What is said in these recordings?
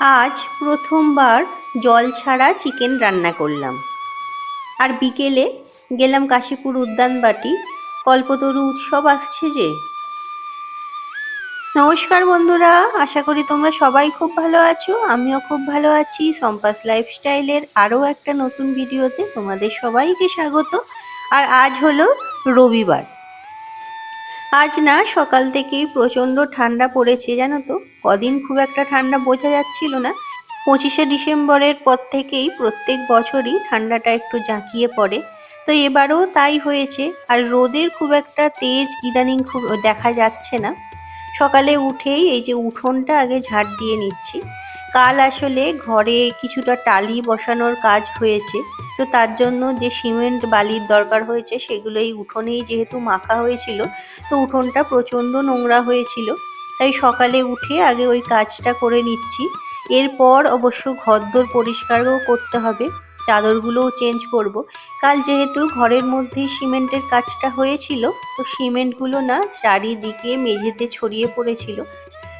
আজ প্রথমবার জল ছাড়া চিকেন রান্না করলাম। আর বিকেলে গেলাম কাশীপুর উদ্যানবাটি কল্পতরু উৎসব আসছে যে। নমস্কার বন্ধুরা, আশা করি তোমরা সবাই খুব ভালো আছো, আমিও খুব ভালো আছি। সম্পাস লাইফস্টাইলের আরও একটা নতুন ভিডিওতে তোমাদের সবাইকে স্বাগত। আর আজ হলো রবিবার। আজ না সকাল থেকেই প্রচণ্ড ঠান্ডা পড়েছে, জানো তো। কদিন খুব একটা ঠান্ডা বোঝা যাচ্ছিল না। পঁচিশে ডিসেম্বরের পর থেকেই প্রত্যেক বছরই ঠান্ডাটা একটু জাঁকিয়ে পড়ে। তো এবারও তাই হয়েছে, আর রোদের খুব একটা তেজ ইদানিং খুব দেখা যাচ্ছে না। সকালে উঠেই এই যে উঠোনটা আগে ঝাড় দিয়ে নিচ্ছি। কাল আসলে ঘরে কিছুটা টালি বসানোর কাজ হয়েছে। তো তার জন্য যে সিমেন্ট, বালির দরকার হয়েছে সেগুলো এই উঠোনেই যেহেতু মাখা হয়েছিল, তো উঠোনটা প্রচণ্ড নোংরা হয়েছিল। তাই সকালে উঠে আগে ওই কাজটা করে নিচ্ছি। এরপর অবশ্য ঘরদোর পরিষ্কারও করতে হবে। চাদরগুলোও চেঞ্জ করব। কাল যেহেতু ঘরের মধ্যেই সিমেন্টের কাজটা হয়েছিল, তো সিমেন্টগুলো না চারিদিকে মেঝেতে ছড়িয়ে পড়েছিল।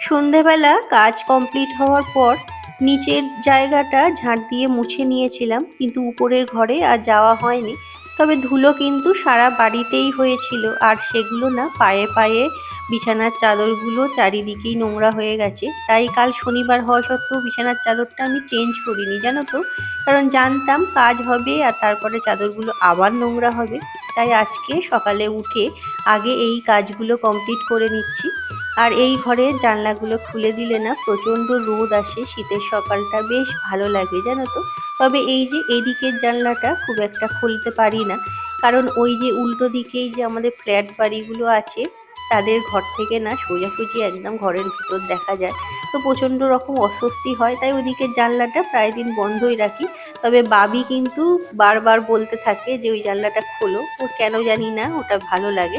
সন্ধেবেলা কাজ কমপ্লিট হওয়ার পর নিচের জায়গাটা ঝাঁট দিয়ে মুছে নিয়েছিলাম, কিন্তু উপরের ঘরে আর যাওয়া হয়নি। তবে ধুলো কিন্তু সারা বাড়িতেই হয়েছিল, আর সেগুলো না পায়ে পায়ে বিছানার চাদরগুলো চারিদিকেই নোংরা হয়ে গেছে। তাই কাল শনিবার হওয়া সত্ত্বেও বিছানার চাদরটা আমি চেঞ্জ করিনি, জানো তো? কারণ জানতাম কাজ হবে আর তারপরে চাদরগুলো আবার নোংরা হবে। তাই আজকে সকালে উঠে আগে এই কাজগুলো কমপ্লিট করে নিচ্ছি। আর এই ঘরের জানলাগুলো খুলে দিলে না প্রচণ্ড রোদ আসে, শীতের সকালটা বেশ ভালো লাগে, জানো তো? তবে এই যে এদিকের জানলাটা খুব একটা খুলতে পারি না। কারণ ওই যে উল্টো দিকেই যে আমাদের ফ্ল্যাট বাড়িগুলো আছে তাদের ঘর থেকে না সোজাসুজি একদম ঘরের ভিতর দেখা যায়। তো প্রচণ্ড রকম অস্বস্তি হয়, তাই ওদিকে জানলাটা প্রায় দিন বন্ধই রাখি। তবে বাবি কিন্তু বারবার বলতে থাকে যে, ওই জানলাটা খোলো। ওর কেন জানি না, ওটা ভালো লাগে।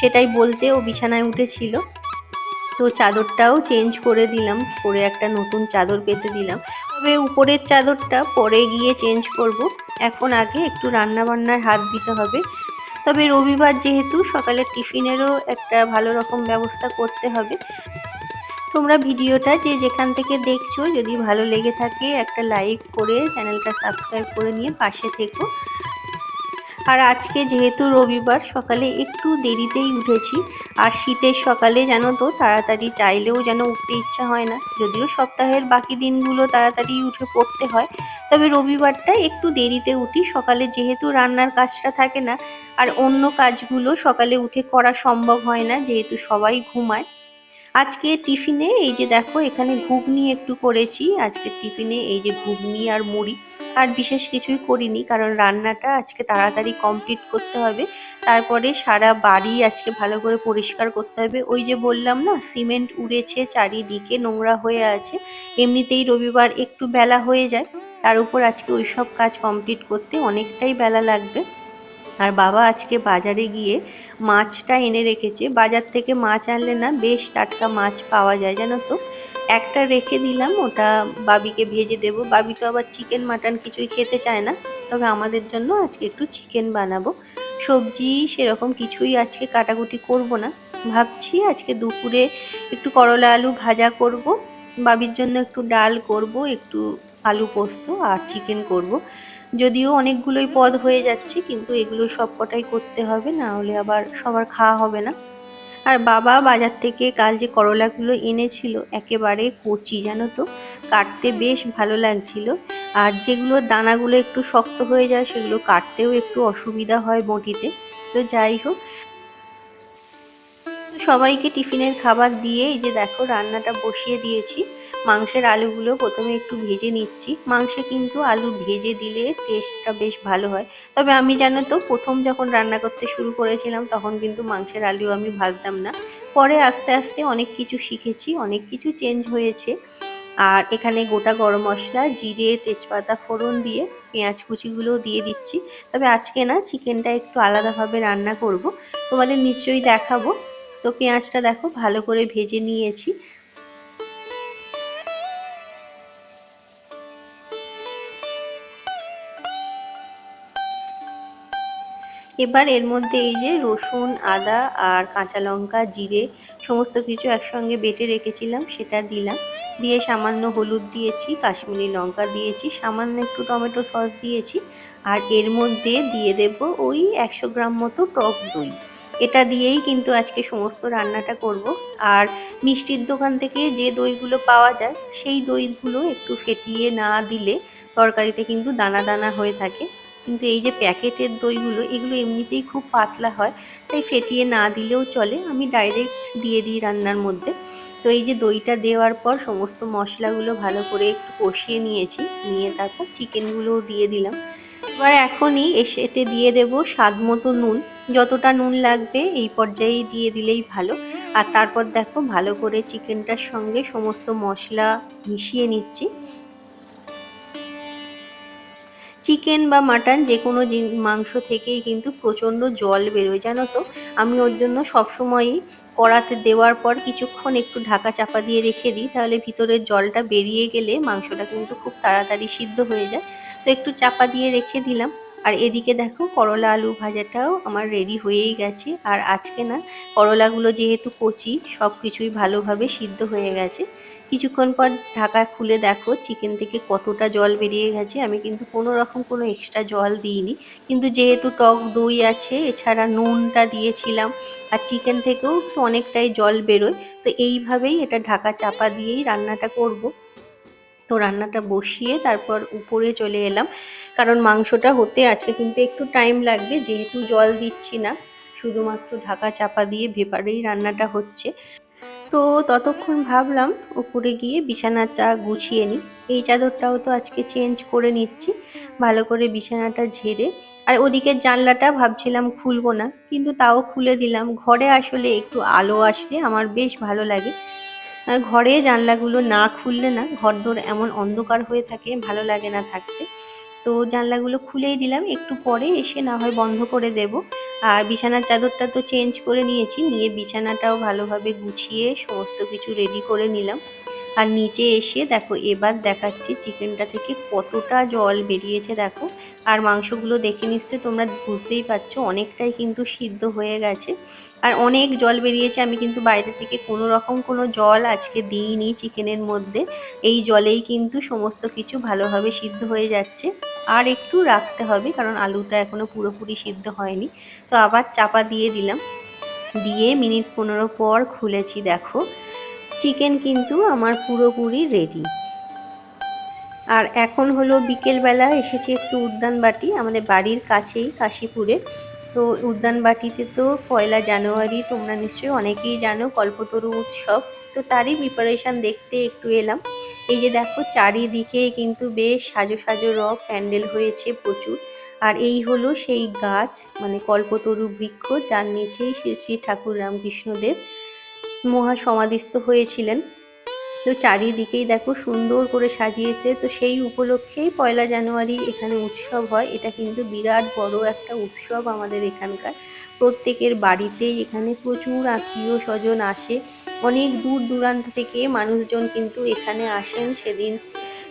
সেটাই বলতে ও বিছানায় উঠেছিল। তো চাদরটাও চেঞ্জ করে দিলাম, পরে একটা নতুন চাদর পেতে দিলাম। তবে উপরের চাদরটা পরে গিয়ে চেঞ্জ করব। এখন আগে একটু রান্নাবান্নায় হাত দিতে হবে। তবে রবিবার যেহেতু সকালে টিফিনেরও একটা ভালো রকম ব্যবস্থা করতে হবে। তোমরা ভিডিওটা যে যেখান থেকে দেখছ, যদি ভালো লেগে থাকে একটা লাইক করে চ্যানেলটা সাবস্ক্রাইব করে নিয়ে পাশে থেকো। আর আজকে যেহেতু রবিবার, সকালে একটু দেরিতেই উঠেছি। আর শীতের সকালে জানো তো, তাড়াতাড়ি চাইলেও যেন উঠতে ইচ্ছা হয় না। যদিও সপ্তাহের বাকি দিনগুলো তাড়াতাড়ি উঠে পড়তে হয়, তবে রবিবারটা একটু দেরিতে উঠি। সকালে যেহেতু রান্নার কাজটা থাকে না, আর অন্য কাজগুলো সকালে উঠে করা সম্ভব হয় না, যেহেতু সবাই ঘুমায়। আজকে টিফিনে এই যে দেখো, এখানে ঘুগনি একটু করেছি। আজকে টিফিনে এই যে ঘুগনি আর মুড়ি। আর বিশেষ কিছুই করিনি, কারণ রান্নাটা আজকে তাড়াতাড়ি কমপ্লিট করতে হবে। তারপরে সারা বাড়ি আজকে ভালো করে পরিষ্কার করতে হবে। ওই যে বললাম না, সিমেন্ট উড়েছে, চারিদিকে নোংরা হয়ে আছে। এমনিতেই রবিবার একটু বেলা হয়ে যায়। তার উপর আজকে ওই সব কাজ কমপ্লিট করতে অনেকটাই বেলা লাগবে। আর বাবা আজকে বাজারে গিয়ে মাছটা এনে রেখেছে। বাজার থেকে মাছ আনলে না বেশ টাটকা মাছ পাওয়া যায়, জানো তো? একটা রেখে দিলাম, ওটা বাবিকে ভেজে দেব। বাবি তো আবার চিকেন মাটন কিছুই খেতে চায় না। তবে আমাদের জন্য আজকে একটু চিকেন বানাবো। সবজি সেরকম কিছুই আজকে কাটাকুটি করব না। ভাবছি আজকে দুপুরে একটু করলা আলু ভাজা করব। বাবির জন্য একটু ডাল করব, একটু আলু পোস্ত আর চিকেন করব। যদিও অনেকগুলোই পদ হয়ে যাচ্ছে, কিন্তু এগুলো সব কটাই করতে হবে, না হলে আবার সবার খাওয়া হবে না। আর বাবা বাজার থেকে কাল যে করলাগুলো এনেছিল, একেবারে কচি, জানো তো? কাটতে বেশ ভালো লাগছিল। আর যেগুলো দানাগুলো একটু শক্ত হয়ে যায়, সেগুলো কাটতেও একটু অসুবিধা হয় বটিতে। তো যাই হোক, সবাইকে টিফিনের খাবার দিয়ে এই যে দেখো, রান্নাটা বসিয়ে দিয়েছি। মাংসের আলুগুলো প্রথমে একটু ভেজে নিচ্ছি। মাংসে কিন্তু আলু ভেজে দিলে টেস্টটা বেশ ভালো হয়। তবে আমি জানো তো, প্রথম যখন রান্না করতে শুরু করেছিলাম, তখন কিন্তু মাংসের আলু আমি ভাজতাম না। পরে আস্তে আস্তে অনেক কিছু শিখেছি, অনেক কিছু চেঞ্জ হয়েছে। আর এখানে গোটা গরম মশলা, জিরে, তেজপাতা, ফোড়ন দিয়ে পেঁয়াজ কুচিগুলো দিয়ে দিচ্ছি। তবে আজকে না চিকেনটা একটু আলাদাভাবে রান্না করব। তোমাদের নিশ্চয়ই দেখাবো। তো পেঁয়াজটা দেখো, ভালো করে ভেজে নিয়েছি। এবার এর মধ্যে এই যে রসুন, আদা আর কাঁচা লঙ্কা, জিরে সমস্ত কিছু একসঙ্গে বেটে রেখেছিলাম, সেটা দিলাম। দিয়ে সামান্য হলুদ দিয়েছি, কাশ্মীরি লঙ্কা দিয়েছি, সামান্য একটু টমেটো সস দিয়েছি, আর এর মধ্যে দিয়ে দেব ওই একশো গ্রাম মতো টক দই। এটা দিয়েই কিন্তু আজকে সমস্ত রান্নাটা করব। আর মিষ্টির দোকান থেকে যে দইগুলো পাওয়া যায়, সেই দইগুলো একটু ফেটিয়ে না দিলে তরকারিতে কিন্তু দানা দানা হয়ে থাকে। কিন্তু এই যে প্যাকেটের দইগুলো, এগুলো এমনিতেই খুব পাতলা হয়, তাই ফেটিয়ে না দিলেও চলে। আমি ডাইরেক্ট দিয়ে দিই রান্নার মধ্যে। তো এই যে দইটা দেওয়ার পর সমস্ত মশলাগুলো ভালো করে একটু কষিয়ে নিয়েছি, নিয়ে তারপর চিকেনগুলোও দিয়ে দিলাম। এবার এখনই এতে দিয়ে দেব স্বাদ মতো নুন। যতটা নুন লাগবে এই পর্যায়েই দিয়ে দিলেই ভালো। আর তারপর দেখো ভালো করে চিকেনটার সঙ্গে সমস্ত মশলা মিশিয়ে নিচ্ছি। চিকেন বা মাটন যে কোনো মাংস থেকেই কিন্তু প্রচণ্ড জল বেরোয়, জানো তো? আমি ওর জন্য সবসময়ই কড়াতে দেওয়ার পর কিছুক্ষণ একটু ঢাকা চাপা দিয়ে রেখে দিই, তাহলে ভিতরের জলটা বেরিয়ে গেলে মাংসটা কিন্তু খুব তাড়াতাড়ি সিদ্ধ হয়ে যায়। তো একটু চাপা দিয়ে রেখে দিলাম। আর এদিকে দেখো, করলা আলু ভাজাটাও আমার রেডি হয়েই গেছে। আর আজকে না, করলাগুলো যেহেতু কচি সব কিছুই ভালোভাবে সিদ্ধ হয়ে গেছে। কিছুক্ষণ পর ঢাকা খুলে দেখো চিকেন থেকে কতটা জল বেরিয়ে গেছে। আমি কিন্তু কোনো রকম কোনো এক্সট্রা জল দিইনি। কিন্তু যেহেতু টক দই আছে, এছাড়া নুনটা দিয়েছিলাম আর চিকেন থেকেও তো অনেকটাই জল বেরোয়। তো এইভাবেই এটা ঢাকা চাপা দিয়েই রান্নাটা করব। তো রান্নাটা বসিয়ে তারপর উপরে চলে এলাম। কারণ মাংসটা হতে আছে কিন্তু একটু টাইম লাগবে, যেহেতু জল দিচ্ছি না। শুধুমাত্র ঢাকা চাপা দিয়ে ভেপারেই রান্নাটা হচ্ছে। তো ততক্ষণ ভাবলাম উপরে গিয়ে বিছানার চা গুছিয়ে নিই। এই চাদরটাও তো আজকে চেঞ্জ করে নিচ্ছি, ভালো করে বিছানাটা ঝেড়ে। আর ওদিকের জানলাটা ভাবছিলাম খুলবো না, কিন্তু তাও খুলে দিলাম। ঘরে আসলে একটু আলো আসলে আমার বেশ ভালো লাগে। ঘরে জানলাগুলো না খুললে না, ঘরদোর এমন অন্ধকার হয়ে থাকে, ভালো লাগে না থাকতে। তো জানলাগুলো খুলেই দিলাম, একটু পরে এসে না হয় বন্ধ করে দেব। আর বিছানার চাদরটা তো চেঞ্জ করে নিয়েছি, নিয়ে বিছানাটাও ভালোভাবে গুছিয়ে সমস্ত কিছু রেডি করে নিলাম। আর নিচে এসে দেখো, এবার দেখাচ্ছি চিকেনটা থেকে কতটা জল বেরিয়েছে, দেখো। আর মাংসগুলো দেখে নিশ্চয়ই তোমরা বুঝতেই পারছ, অনেকটাই কিন্তু সিদ্ধ হয়ে গেছে। আর অনেক জল বেরিয়েছে, আমি কিন্তু বাইরে থেকে কোনো রকম কোনো জল আজকে দিইনি চিকেনের মধ্যে। এই জলেই কিন্তু সমস্ত কিছু ভালোভাবে সিদ্ধ হয়ে যাচ্ছে। আর একটু রাখতে হবে, কারণ আলুটা এখনও পুরোপুরি সিদ্ধ হয়নি। তো আবার চাপা দিয়ে দিলাম। দিয়ে মিনিট পনেরো পর খুলেছি, দেখো। চিকেন কিন্তু আমার পুরোপুরি রেডি আর এখন হলো বিকেলবেলা এসেছে একটু উদ্যানবাটি আমাদের বাড়ির কাছেই কাশীপুরে। তো উদ্যানবাটিতে তো পয়লা জানুয়ারি, তোমরা নিশ্চয়ই অনেকেই জানো কল্পতরু উৎসব। তো তারই প্রিপারেশান দেখতে একটু এলাম। এই যে দেখো, চারিদিকে কিন্তু বেশ সাজো সাজো রব প্যান্ডেল হয়েছে প্রচুর। আর এই হলো সেই গাছ মানে কল্পতরু বৃক্ষ, যার নিচেই শ্রী শ্রী ঠাকুর রামকৃষ্ণদেব। মহা সমাধিস্থ হয়েছিলেন। তো চারিদিকেই দেখো সুন্দর করে সাজিয়েছে। তো সেই উপলক্ষেই পয়লা জানুয়ারি এখানে উৎসব হয়। এটা কিন্তু বিরাট বড় একটা উৎসব আমাদের এখানকার। প্রত্যেকের বাড়িতেই এখানে প্রচুর আত্মীয় স্বজন আসে। অনেক দূর দূরান্ত থেকে মানুষজন কিন্তু এখানে আসেন। সেদিন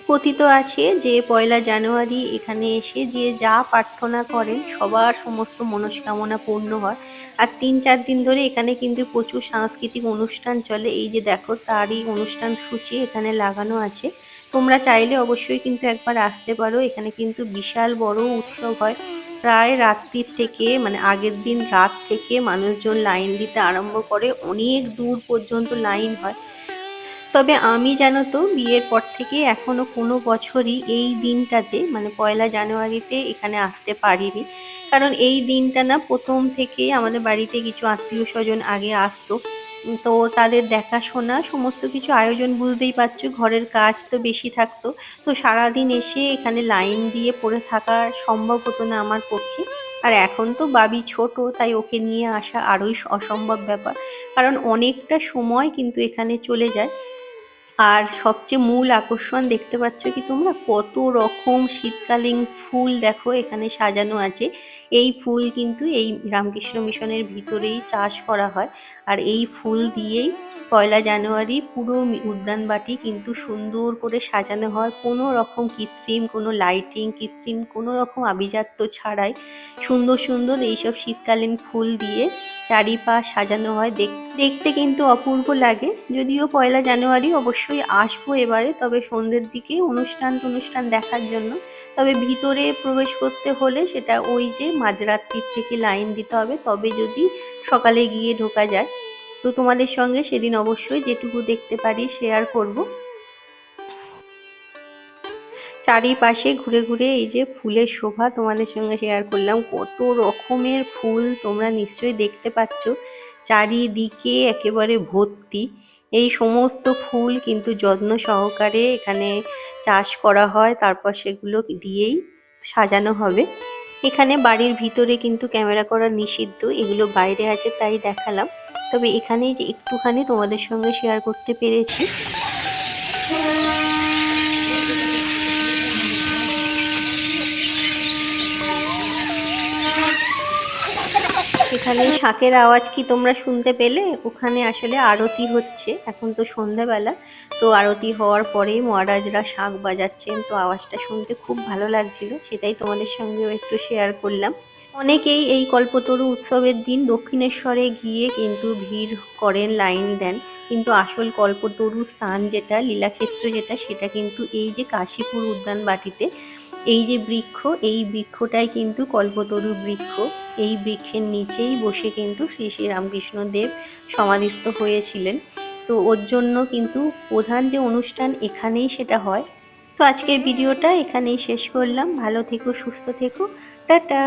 কথিত আছে যে পয়লা জানুয়ারি এখানে এসে যে যা প্রার্থনা করেন সবার সমস্ত মনস্কামনা পূর্ণ হয়। আর তিন চার দিন ধরে এখানে কিন্তু প্রচুর সাংস্কৃতিক অনুষ্ঠান চলে। এই যে দেখো, তারই অনুষ্ঠান সূচি এখানে লাগানো আছে। তোমরা চাইলে অবশ্যই কিন্তু একবার আসতে পারো। এখানে কিন্তু বিশাল বড় উৎসব হয়। প্রায় রাত্রির থেকে মানে আগের দিন রাত থেকে মানুষজন লাইন দিতে আরম্ভ করে। অনেক দূর পর্যন্ত লাইন হয়। তবে আমি জানো তো, বিয়ের পর থেকে এখনও কোনো বছরই এই দিনটাতে মানে পয়লা জানুয়ারিতে এখানে আসতে পারিনি। কারণ এই দিনটা না প্রথম থেকে আমাদের বাড়িতে কিছু আত্মীয় স্বজন আগে আসতো। তো তাদের দেখাশোনা, সমস্ত কিছু আয়োজন বুঝতেই পারছ, ঘরের কাজ তো বেশি থাকতো। তো সারাদিন এসে এখানে লাইন দিয়ে পড়ে থাকা সম্ভব হতো না আমার পক্ষে। আর এখন তো বাবি ছোট, তাই ওকে নিয়ে আসা আরোই অসম্ভব ব্যাপার। কারণ অনেকটা সময় কিন্তু এখানে চলে যায়। আর সবচেয়ে মূল আকর্ষণ দেখতে পাচ্ছ কি তোমরা? কত রকম শীতকালীন ফুল দেখো এখানে সাজানো আছে। এই ফুল কিন্তু এই রামকৃষ্ণ মিশনের ভিতরেই চাষ করা হয়। আর এই ফুল দিয়েই পয়লা জানুয়ারি পুরো উদ্যানবাটি কিন্তু সুন্দর করে সাজানো হয়। কোনো রকম কৃত্রিম, কোনো লাইটিং, কৃত্রিম, কোনো রকম আভিজাত্য ছাড়াই সুন্দর সুন্দর এইসব শীতকালীন ফুল দিয়ে চারিপাশ সাজানো হয়। দেখ- দেখতে কিন্তু অপূর্ব লাগে। যদিও পয়লা জানুয়ারি অবশ্যই আসব এবারে, তবে সন্ধ্যের দিকে অনুষ্ঠান টনুষ্ঠান দেখার জন্য। তবে ভিতরে প্রবেশ করতে হলে সেটা ওই যে মাঝরাত্রির থেকে লাইন দিতে হবে, তবে যদি সকালে গিয়ে ঢোকা যায়। তো তোমাদের সঙ্গে সেদিন অবশ্যই যেটুকু দেখতে পারি শেয়ার করব। চারিপাশে ঘুরে ঘুরে এই যে ফুলের শোভা তোমাদের সঙ্গে শেয়ার করলাম, কত রকমের ফুল তোমরা নিশ্চয়ই দেখতে পাচ্ছ। চারিদিকে একেবারে ভর্তি। এই সমস্ত ফুল কিন্তু যত্ন সহকারে এখানে চাষ করা হয়। তারপর সেগুলো দিয়েই সাজানো হবে। এখানে বাড়ির ভিতরে কিন্তু ক্যামেরা করা নিষিদ্ধ। এগুলো বাইরে আছে তাই দেখালাম। তবে এখানে যে একটুখানি তোমাদের সঙ্গে শেয়ার করতে পেরেছি। এখানে শাঁখের আওয়াজ কি তোমরা শুনতে পেলে? ওখানে আসলে আরতি হচ্ছে, এখন তো সন্ধ্যাবেলা তো আরতি হওয়ার পরেই মহারাজরা শাঁখ বাজাচ্ছেন। তো আওয়াজটা শুনতে খুব ভালো লাগছিল, সেটাই তোমাদের সঙ্গেও একটু শেয়ার করলাম। অনেকেই এই কল্পতরু উৎসবের দিন দক্ষিণেশ্বরে গিয়ে কিন্তু ভিড় করেন, লাইন দেন। কিন্তু আসল কল্পতরু স্থান যেটা, লীলাক্ষেত্র যেটা, সেটা কিন্তু এই যে কাশীপুর উদ্যান বাটিতে। এই যে বৃক্ষ, এই বৃক্ষটাই কিন্তু কল্পতরু বৃক্ষ। এই বৃক্ষের নিচেই বসে কিন্তু শ্রী শ্রী রামকৃষ্ণ দেব সমাধিস্থ হয়েছিলেন। তো ওর জন্য কিন্তু প্রধান যে অনুষ্ঠান এখানেই সেটা হয়। তো আজকের ভিডিওটা এখানেই শেষ করলাম। ভালো থেকো, সুস্থ থেকো। টাটা!